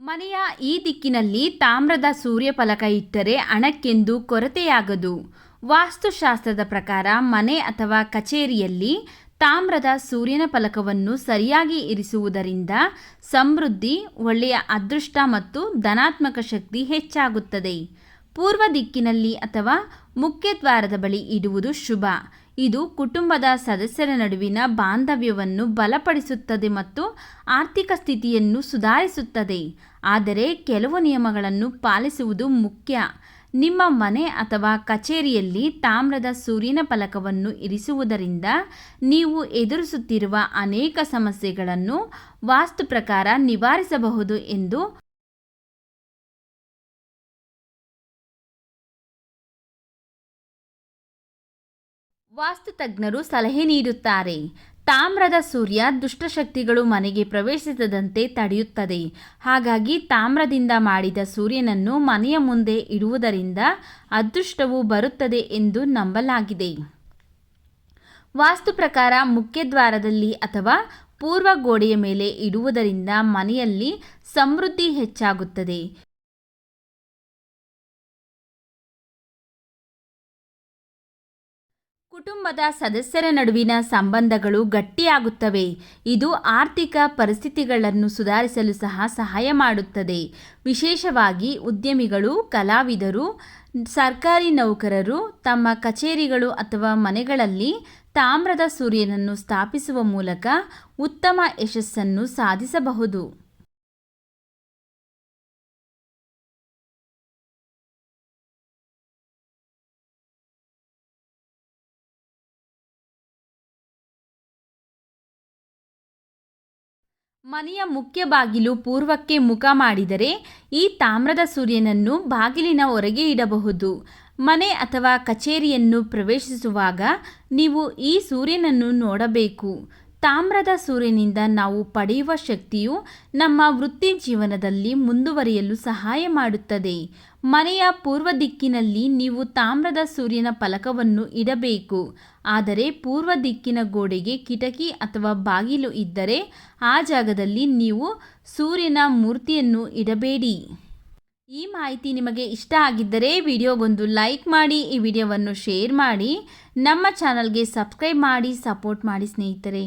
ಮನೆಯ ಈ ದಿಕ್ಕಿನಲ್ಲಿ ತಾಮ್ರದ ಸೂರ್ಯಫಲಕ ಇಟ್ಟರೆ ಹಣಕ್ಕೆಂದು ಕೊರತೆಯಾಗದು. ವಾಸ್ತುಶಾಸ್ತ್ರದ ಪ್ರಕಾರ ಮನೆ ಅಥವಾ ಕಚೇರಿಯಲ್ಲಿ ತಾಮ್ರದ ಸೂರ್ಯನ ಫಲಕವನ್ನು ಸರಿಯಾಗಿ ಇರಿಸುವುದರಿಂದ ಸಮೃದ್ಧಿ, ಒಳ್ಳೆಯ ಅದೃಷ್ಟ ಮತ್ತು ಧನಾತ್ಮಕ ಶಕ್ತಿ ಹೆಚ್ಚಾಗುತ್ತದೆ. ಪೂರ್ವ ದಿಕ್ಕಿನಲ್ಲಿ ಅಥವಾ ಮುಖ್ಯದ್ವಾರದ ಬಳಿ ಇಡುವುದು ಶುಭ. ಇದು ಕುಟುಂಬದ ಸದಸ್ಯರ ನಡುವಿನ ಬಾಂಧವ್ಯವನ್ನು ಬಲಪಡಿಸುತ್ತದೆ ಮತ್ತು ಆರ್ಥಿಕ ಸ್ಥಿತಿಯನ್ನು ಸುಧಾರಿಸುತ್ತದೆ. ಆದರೆ ಕೆಲವು ನಿಯಮಗಳನ್ನು ಪಾಲಿಸುವುದು ಮುಖ್ಯ. ನಿಮ್ಮ ಮನೆ ಅಥವಾ ಕಚೇರಿಯಲ್ಲಿ ತಾಮ್ರದ ಸೂರ್ಯನ ಫಲಕವನ್ನು ಇರಿಸುವುದರಿಂದ ನೀವು ಎದುರಿಸುತ್ತಿರುವ ಅನೇಕ ಸಮಸ್ಯೆಗಳನ್ನು ವಾಸ್ತು ಪ್ರಕಾರ ನಿವಾರಿಸಬಹುದು ಎಂದು ವಾಸ್ತುತಜ್ಞರು ಸಲಹೆ ನೀಡುತ್ತಾರೆ. ತಾಮ್ರದ ಸೂರ್ಯ ದುಷ್ಟಶಕ್ತಿಗಳು ಮನೆಗೆ ಪ್ರವೇಶಿಸದಂತೆ ತಡೆಯುತ್ತದೆ. ಹಾಗಾಗಿ ತಾಮ್ರದಿಂದ ಮಾಡಿದ ಸೂರ್ಯನನ್ನು ಮನೆಯ ಮುಂದೆ ಇಡುವುದರಿಂದ ಅದೃಷ್ಟವು ಬರುತ್ತದೆ ಎಂದು ನಂಬಲಾಗಿದೆ. ವಾಸ್ತು ಪ್ರಕಾರ ಮುಖ್ಯದ್ವಾರದಲ್ಲಿ ಅಥವಾ ಪೂರ್ವ ಗೋಡೆಯ ಮೇಲೆ ಇಡುವುದರಿಂದ ಮನೆಯಲ್ಲಿ ಸಮೃದ್ಧಿ ಹೆಚ್ಚಾಗುತ್ತದೆ. ಕುಟುಂಬದ ಸದಸ್ಯರ ನಡುವಿನ ಸಂಬಂಧಗಳು ಗಟ್ಟಿಯಾಗುತ್ತವೆ. ಇದು ಆರ್ಥಿಕ ಪರಿಸ್ಥಿತಿಗಳನ್ನು ಸುಧಾರಿಸಲು ಸಹ ಸಹಾಯ ಮಾಡುತ್ತದೆ. ವಿಶೇಷವಾಗಿ ಉದ್ಯಮಿಗಳು, ಕಲಾವಿದರು, ಸರ್ಕಾರಿ ನೌಕರರು ತಮ್ಮ ಕಚೇರಿಗಳು ಅಥವಾ ಮನೆಗಳಲ್ಲಿ ತಾಮ್ರದ ಸೂರ್ಯನನ್ನು ಸ್ಥಾಪಿಸುವ ಮೂಲಕ ಉತ್ತಮ ಯಶಸ್ಸನ್ನು ಸಾಧಿಸಬಹುದು. ಮನೆಯ ಮುಖ್ಯ ಬಾಗಿಲು ಪೂರ್ವಕ್ಕೆ ಮುಖ ಮಾಡಿದರೆ ಈ ತಾಮ್ರದ ಸೂರ್ಯನನ್ನು ಬಾಗಿಲಿನ ಹೊರಗೆ ಇಡಬಹುದು. ಮನೆ ಅಥವಾ ಕಚೇರಿಯನ್ನು ಪ್ರವೇಶಿಸುವಾಗ ನೀವು ಈ ಸೂರ್ಯನನ್ನು ನೋಡಬೇಕು. ತಾಮ್ರದ ಸೂರ್ಯನಿಂದ ನಾವು ಪಡೆಯುವ ಶಕ್ತಿಯು ನಮ್ಮ ವೃತ್ತಿ ಜೀವನದಲ್ಲಿ ಮುಂದುವರಿಯಲು ಸಹಾಯ ಮಾಡುತ್ತದೆ. ಮನೆಯ ಪೂರ್ವ ದಿಕ್ಕಿನಲ್ಲಿ ನೀವು ತಾಮ್ರದ ಸೂರ್ಯನ ಫಲಕವನ್ನು ಇಡಬೇಕು. ಆದರೆ ಪೂರ್ವ ದಿಕ್ಕಿನ ಗೋಡೆಗೆ ಕಿಟಕಿ ಅಥವಾ ಬಾಗಿಲು ಇದ್ದರೆ ಆ ಜಾಗದಲ್ಲಿ ನೀವು ಸೂರ್ಯನ ಮೂರ್ತಿಯನ್ನು ಇಡಬೇಡಿ. ಈ ಮಾಹಿತಿ ನಿಮಗೆ ಇಷ್ಟ ಆಗಿದ್ದರೆ ವಿಡಿಯೋಗೊಂದು ಲೈಕ್ ಮಾಡಿ, ಈ ವಿಡಿಯೋವನ್ನು ಶೇರ್ ಮಾಡಿ, ನಮ್ಮ ಚಾನಲ್ಗೆ ಸಬ್ಸ್ಕ್ರೈಬ್ ಮಾಡಿ, ಸಪೋರ್ಟ್ ಮಾಡಿ ಸ್ನೇಹಿತರೆ.